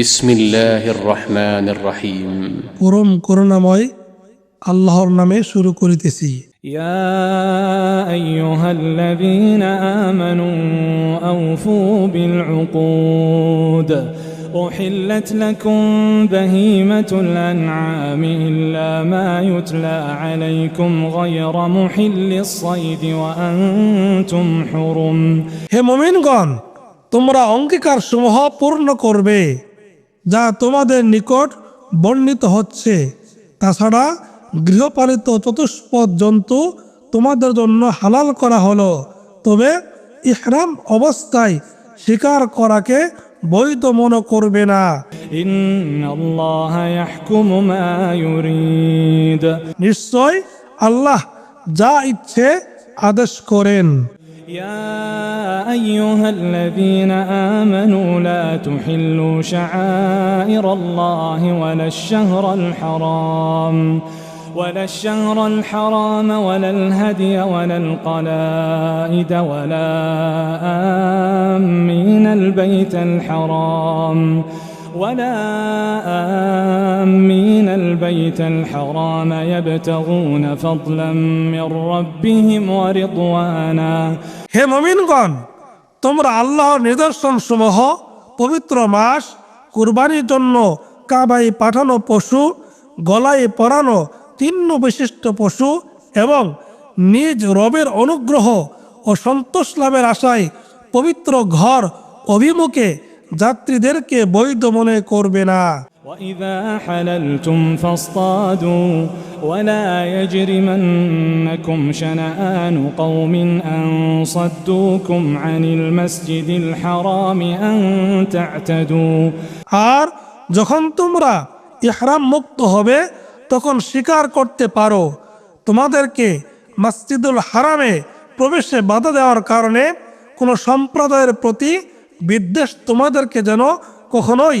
بسم الله الرحمن الرحيم পরম করুণাময় আল্লাহর নামে শুরু করিতেছি يا أيها الذين آمنوا أوفوا بالعقود أحلت لكم بهيمة الأنعام إلا ما يتلى عليكم غير محل الصيد وأنتم حرم হে মমিনগণ তোমরা অঙ্গীকার সমূহ পূর্ণ করবে যা তোমাদের নিকট বর্ণিত হচ্ছে। তাছাড়া গৃহপালিত চতুষ্পদ জন্তু তোমাদের জন্য হালাল করা হলো। তবে ইহরাম অবস্থায় শিকার করাকে বৈধ মনে করবে না। নিশ্চয় আল্লাহ যা ইচ্ছে আদেশ করেন। يا أيها الذين آمنوا لا تحلوا شعائر الله ولا الشهر الحرام ولا الشهر الحرام ولا الهدي ولا القلائد ولا آمين البيت الحرام ولا آمين البيت الحرام يبتغون فضلا من ربهم ورضوانا. হে মমিনগণ, তোমরা আল্লাহর নিদর্শন সমূহ পবিত্র মাস কুরবানির জন্য কাবাই পাঠানো পশু, গলায় পরানো তিন্ন বিশিষ্ট পশু এবং নিজ রবের অনুগ্রহ ও সন্তোষ লাভের আশায় পবিত্র ঘর অভিমুখে যাত্রীদেরকে বৈধ মনে করবে না। وإذا حللتم فاصطادوا ولا يجرمنكم شنآن قوم أن صدوكم عن المسجد الحرام أن تعتدوا আর যখন তোমরা ইহরাম মুক্ত হবে তখন স্বীকার করতে পারো তোমাদেরকে মসজিদুল হারামে প্রবেশে বাধা দেওয়ার কারণে কোনো সম্প্রদায়ের প্রতি বিদ্বেষ তোমাদেরকে যেন কখনোই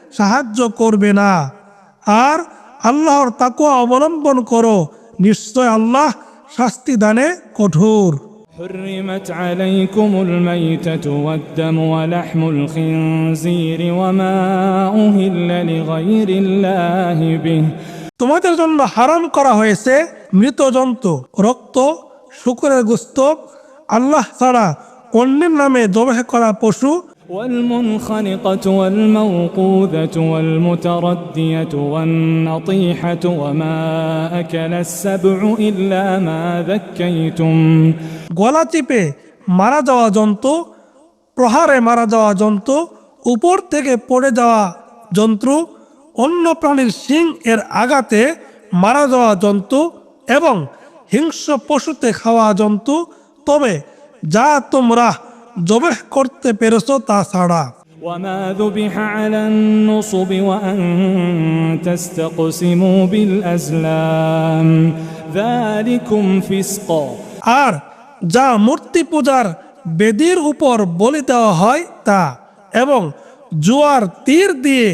সাহায্য করবে না আর আল্লাহর তাকওয়া অবলম্বন করো নিশ্চয় আল্লাহ শাস্তি দানে কঠোর حرمت عليكم الميتة والدم ولحم الخنزير وما أهل لغير الله به তোমাদের জন্য হারাম করা হয়েছে মৃত জন্তু রক্ত শুকুরের গোস্ত আল্লাহ ছাড়া অন্যের নামে জবাহ করা পশু والمنخنقة والموقوذة والمتردية والنطيحة وما أكل السبع إلا ما ذكيتم গলা চিপে মারা যাওয়া জন্তু প্রহারে মারা যাওয়া জন্তু উপর থেকে পড়ে যাওয়া জন্তু অন্য প্রাণীর শিং এর আঘাতে মারা যাওয়া জন্তু এবং হিংস্র পশুতে খাওয়া জন্তু তবে যা তোমরা জবেহ করতে পেরেছ তা ছাড়া وما ذبح على النصب وأن تستقسموا بالأزلام ذلكم فسق আর যা মূর্তি পূজার বেদির উপর বলি দেওয়া হয় তা এবং জুয়ার তীর দিয়ে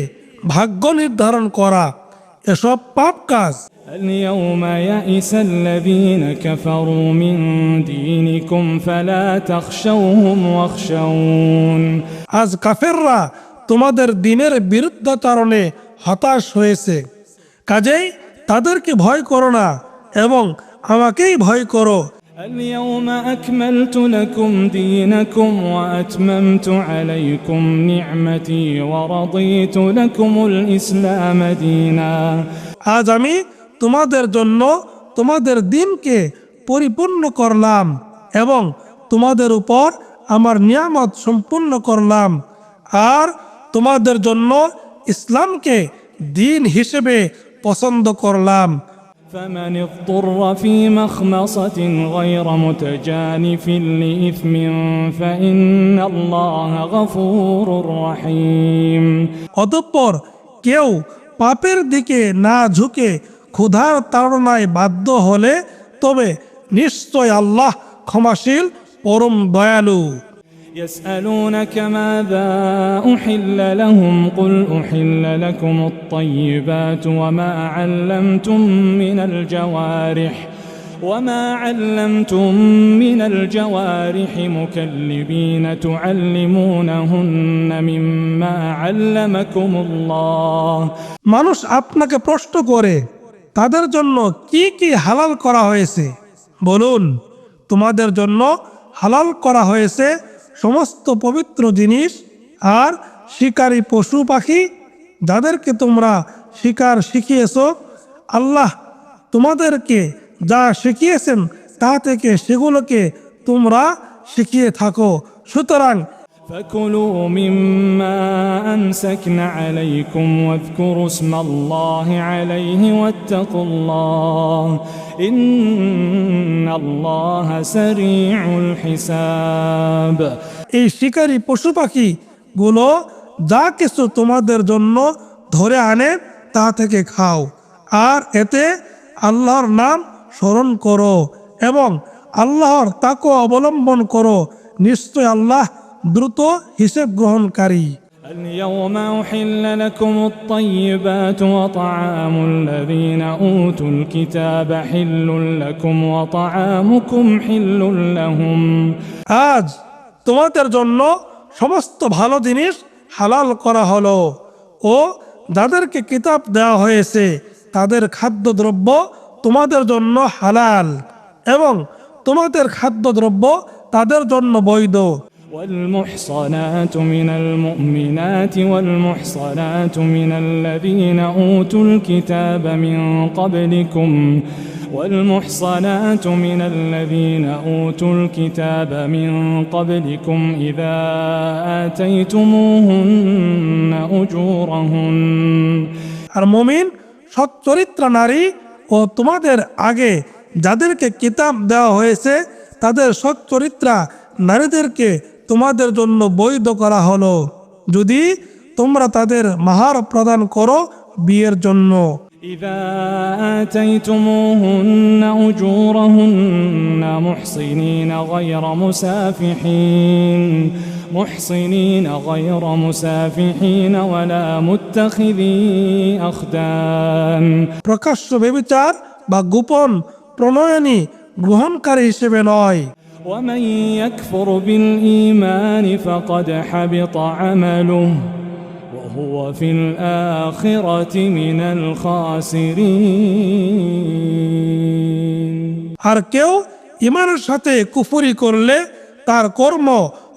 ভাগ্য নির্ধারণ করা এসব পাপ কাজ اليوم يئس الذين كفروا من دينكم فلا تخشوهم واخشون আজ কাফেররা তোমাদের দিনের বিরুদ্ধাচরণে হতাশ হয়েছে কাজেই তাদেরকে ভয় করো না এবং আমাকেই ভয় করো اليوم أكملت لكم دينكم وأتممت عليكم نعمتي ورضيت لكم الإسلام دينا আজ আমি তোমাদের জন্য তোমাদের দিনকে পরিপূর্ণ করলাম এবং তোমাদের উপর আমার নিয়ামত সম্পূর্ণ করলাম আর তোমাদের জন্য ইসলামকে দিন হিসেবে পছন্দ করলাম فمن اضطر في مخمصة غير متجانف لإثم فإن الله غفور رحيم অতঃপর কেউ পাপের দিকে না ঝুঁকে ক্ষুধার তাড়নায় বাধ্য হলে তবে নিশ্চয় আল্লাহ ক্ষমাশীল পরম দয়ালু يسألونك ماذا أحل لهم قل أحل لكم الطيبات وما علمتم من الجوارح وما علمتم من الجوارح مكلبين تعلمونهن مما علمكم الله মানুষ আপনাকে প্রশ্ন করে তাদের জন্য কি কি হালাল করা হয়েছে? বলুন, তোমাদের জন্য হালাল করা হয়েছে সমস্ত পবিত্র জিনিস আর শিকারী পশু পাখি যাদেরকে তোমরা শিকার শিখিয়েছ, আল্লাহ তোমাদেরকে যা শিখিয়েছেন তা থেকে সেগুলোকে তোমরা শিখিয়ে থাকো। সুতরাং فكلوا مما أمسكن عليكم واذكروا اسم الله عليه واتقوا الله إن الله سريع الحساب এই শিকারী পশু পাখি গুলো যা কিছু তোমাদের জন্য ধরে আনে তা থেকে খাও আর এতে আল্লাহর নাম স্মরণ করো এবং আল্লাহর তাকে অবলম্বন করো নিশ্চয় আল্লাহ দ্রুত হিসেব গ্রহণকারী اليوم أحل لكم الطيبات وطعام الذين أوتوا الكتاب حل لكم وطعامكم حل لهم আজ তোমাদের জন্য সমস্ত ভালো জিনিস হালাল করা হলো ও যাদেরকে কিতাব দেওয়া হয়েছে তাদের খাদ্যদ্রব্য তোমাদের জন্য হালাল এবং তোমাদের খাদ্যদ্রব্য তাদের জন্য বৈধ والمحصنات من المؤمنات والمحصنات من الذين أوتوا الكتاب من قبلكم والمحصنات من الذين أوتوا الكتاب من قبلكم إذا آتيتموهن أجورهن আর মমিন সচ্চরিত্র নারী ও তোমাদের আগে যাদেরকে কিতাব দেওয়া হয়েছে তাদের সচ্চরিত্রা নারীদেরকে তোমাদের জন্য বৈধ করা হলো যদি তোমরা তাদের মাহার প্রদান করো বিয়ের জন্য إذا آتيتموهن أجورهن محصنين غير مسافحين محصنين غير مسافحين ولا متخذي أخدان প্রকাশ্য বেবিচার বা গোপন প্রণয়নী গ্রহণকারী হিসেবে নয় ومن يكفر بالإيمان فقد حبط عمله وهو في الآخرة من الخاسرين আর কেউ ইমানের সাথে কুফরি করলে তার কর্ম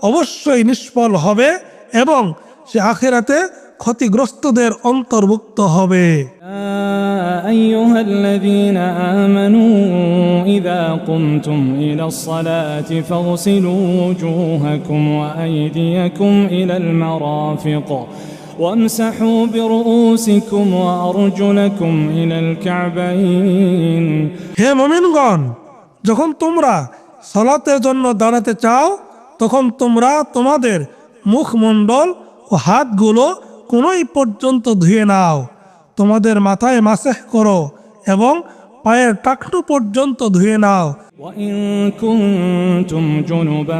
অবশ্যই নিষ্ফল হবে এবং সে আখেরাতে ক্ষতিগ্রস্তদের অন্তর্ভুক্ত হবে يا أيها الذين آمنوا إذا قمتم إلى الصلاة فاغسلوا وجوهكم وأيديكم إلى المرافق وامسحوا برؤوسكم وأرجلكم إلى الكعبين হে মমিনগণ যখন তোমরা সলাতের জন্য দাঁড়াতে চাও তখন তোমরা তোমাদের মুখমণ্ডল ও হাতগুলো কোনোই পর্যন্ত ধুয়ে নাও তোমাদের মাথায় মাসেহ করো এবং পায়ের টাকটু পর্যন্ত ধুয়ে নাও وإن كنتم جنبا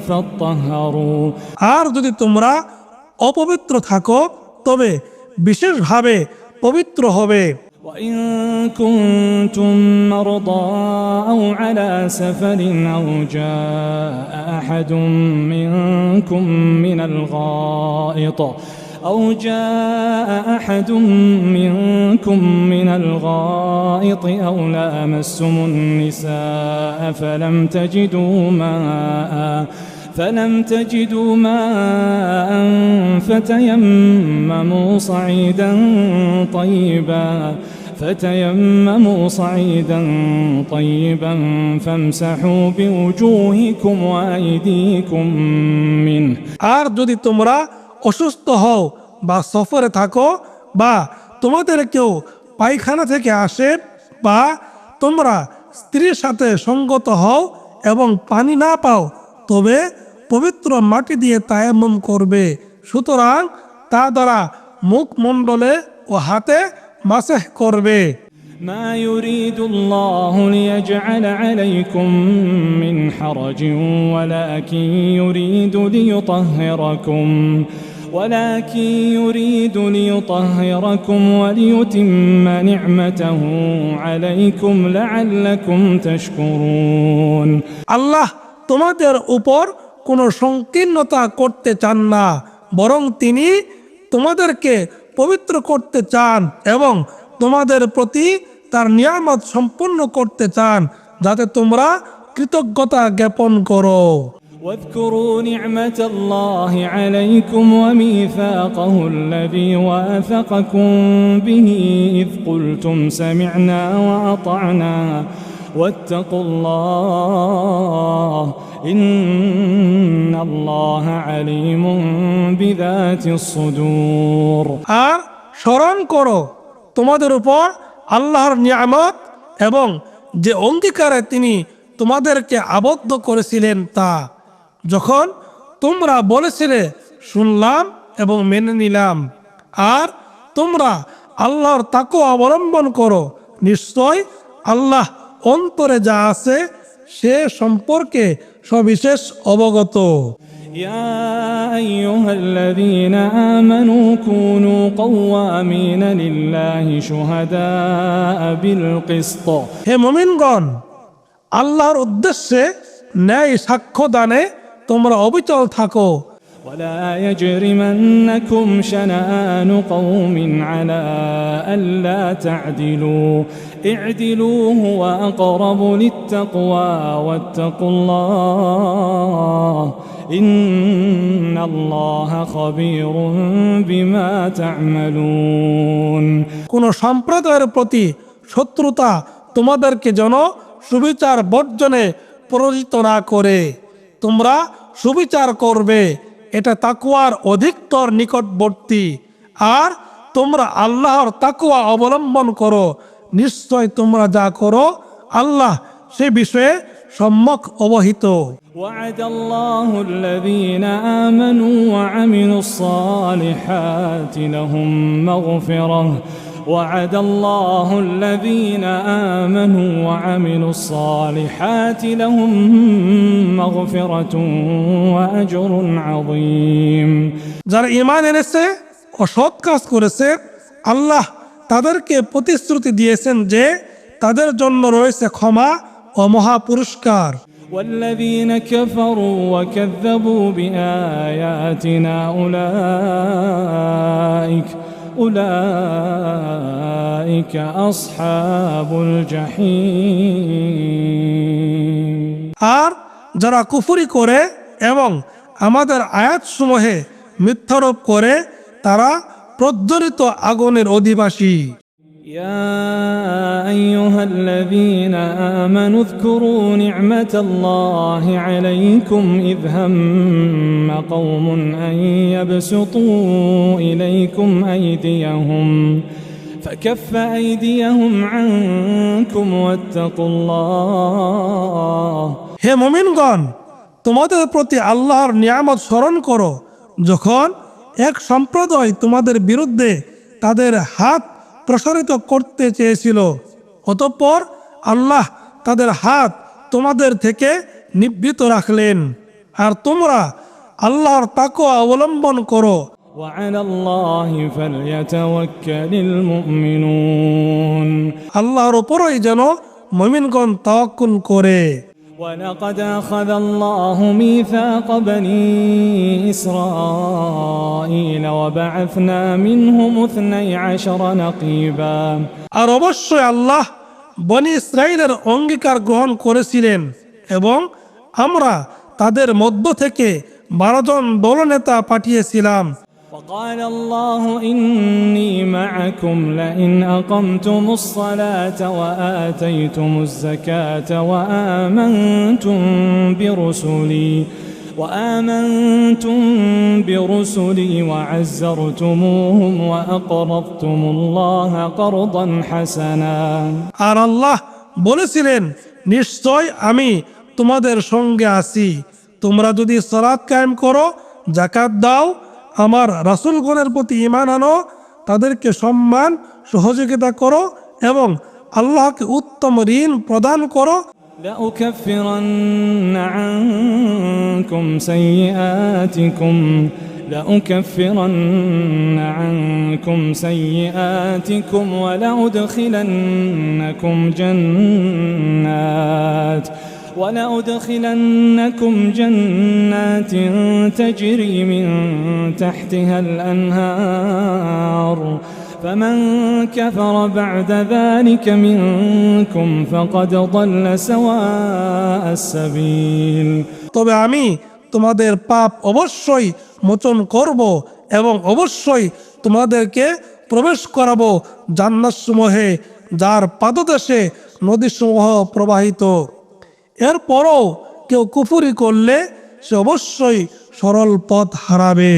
فاطهروا আর যদি তোমরা অপবিত্র থাকো তবে বিশেষভাবে পবিত্র হবে وإن كنتم مرضى أو على سفر أو جاء أحد منكم من الغائط أو جاء أحد منكم من الغائط أو لامستم النساء فلم تجدوا ماء فلم تجدوا ماء فتيمموا صعيدا طيبا فتيمموا صعيدا طيبا فامسحوا بوجوهكم وأيديكم منه আর যদি তোমরা অসুস্থ হও বা সফরে থাকো বা তোমাদের কেউ পায়খানা থেকে আসে বা তোমরা স্ত্রীর সাথে সঙ্গত হও এবং পানি না পাও, তবে পবিত্র মাটি দিয়ে তায়াম্মম করবে। সুতরাং তা দ্বারা মুখমণ্ডলে ও হাতে মাসেহ করবে। ما يريد الله ليجعل عليكم من حرج ولكن يريد ليطهركم ولكن يريد ليطهركم وليتم نعمته عليكم لعلكم تشكرون আল্লাহ তোমাদের উপর কোনো সংকীর্ণতা করতে চান না বরং তিনি তোমাদেরকে পবিত্র করতে চান এবং তোমাদের প্রতি তার নিয়ামত সম্পূর্ণ করতে চান যাতে তোমরা কৃতজ্ঞতা জ্ঞাপন করো واذكروا نعمة الله عليكم وميثاقه الذي واثقكم به إذ قلتم سمعنا وأطعنا واتقوا الله إن الله عليم بذات الصدور আর স্মরণ করো তোমাদের উপর আল্লাহর নিয়ামত এবং যে অঙ্গীকারে তিনি তোমাদেরকে আবদ্ধ করেছিলেন তা যখন তোমরা বলেছিলে, শুনলাম এবং মেনে নিলাম। আর তোমরা আল্লাহর তাকে অবলম্বন করো, নিশ্চয় আল্লাহ অন্তরে যা আছে সে সম্পর্কে সবিশেষ অবগত। يا أيها الذين آمنوا كونوا قوامين لله شهداء بالقسط হে মমিনগণ আল্লাহর উদ্দেশ্যে ন্যায় সাক্ষ্য দানে তোমরা অবিচল থাকো ولا يجرمنكم شنآن قوم على ألا تعدلوا اعدلوا هو أقرب للتقوى واتقوا الله إن الله خبير بما تعملون কোন সম্প্রদায়ের প্রতি শত্রুতা তোমাদেরকে যেন সুবিচার বর্জনে প্ররোচিত না করে তোমরা সুবিচার করবে এটা তাকুয়ার অধিকতর নিকটবর্তী আর তোমরা আল্লাহর তাকুয়া অবলম্বন করো নিশ্চয় তোমরা যা করো আল্লাহ সে বিষয়ে সম্যক অবহিত وعد الله الذين آمنوا وعملوا الصالحات لهم مغفرة وعد الله الذين آمنوا وعملوا الصالحات لهم مغفرة وأجر عظيم যারা ইমান এনেছে ও সৎ কাজ করেছে আল্লাহ তাদেরকে প্রতিশ্রুতি দিয়েছেন যে তাদের জন্য রয়েছে ক্ষমা ও মহা পুরস্কার والذين كفروا وكذبوا بآياتنا أولئك أولئك أصحاب الجحيم আর যারা কুফুরি করে এবং আমাদের আয়াতসমূহে মিথ্যারোপ করে তারা প্রজ্বলিত আগুনের অধিবাসী يا أيها الذين آمنوا اذكروا نعمة الله عليكم إذ هم قوم أن يبسطوا إليكم أيديهم فكف أيديهم عنكم واتقوا الله হে মমিনগণ তোমাদের প্রতি আল্লাহর নিয়ামত স্মরণ করো যখন এক সম্প্রদায় তোমাদের বিরুদ্ধে তাদের হাত প্রসারিত করতে চেয়েছিল। অতঃপর আল্লাহ তাদের হাত তোমাদের থেকে নিবৃত রাখলেন। আর তোমরা আল্লাহর তাকে অবলম্বন করো। আল্লাহর ওপরই যেন মমিনগণ তাওয়াক্কুল করে। ولقد أخذ الله ميثاق بني إسرائيل وبعثنا منهم اثني عشر نقيبا আর অবশ্যই আল্লাহ বনি ইসরায়েলের অঙ্গীকার গ্রহণ করেছিলেন এবং আমরা তাদের মধ্য থেকে বারো জন দলনেতা পাঠিয়েছিলাম وقال الله إني معكم لئن أقمتم الصلاة وآتيتم الزكاة وآمنتم برسلي وآمنتم برسلي وعزرتموهم وأقرضتم الله قرضا حسنا আর আল্লাহ বলেছিলেন নিশ্চয় আমি তোমাদের সঙ্গে আছি তোমরা যদি সলাৎ কায়েম করো জাকাত দাও আমার রাসুলগণের প্রতি ইমান আনো তাদেরকে সম্মান সহযোগিতা করো এবং আল্লাহকে উত্তম ঋণ প্রদান করো لأكفرن عنكم سيئاتكم لأكفرن عنكم سيئاتكم ولأدخلنكم جنات ولأدخلنكم جنات تجري من تحتها الأنهار فمن كفر بعد ذلك منكم فقد ضل سواء السبيل তবে আমি তোমাদের পাপ অবশ্যই মোচন করব এবং অবশ্যই তোমাদেরকে প্রবেশ করাবো জান্নাতসমূহে যার পাদদেশে নদীসমূহ প্রবাহিত এরপরও কেউ কুফুরি করলে সে অবশ্যই সরল পথ হারাবে।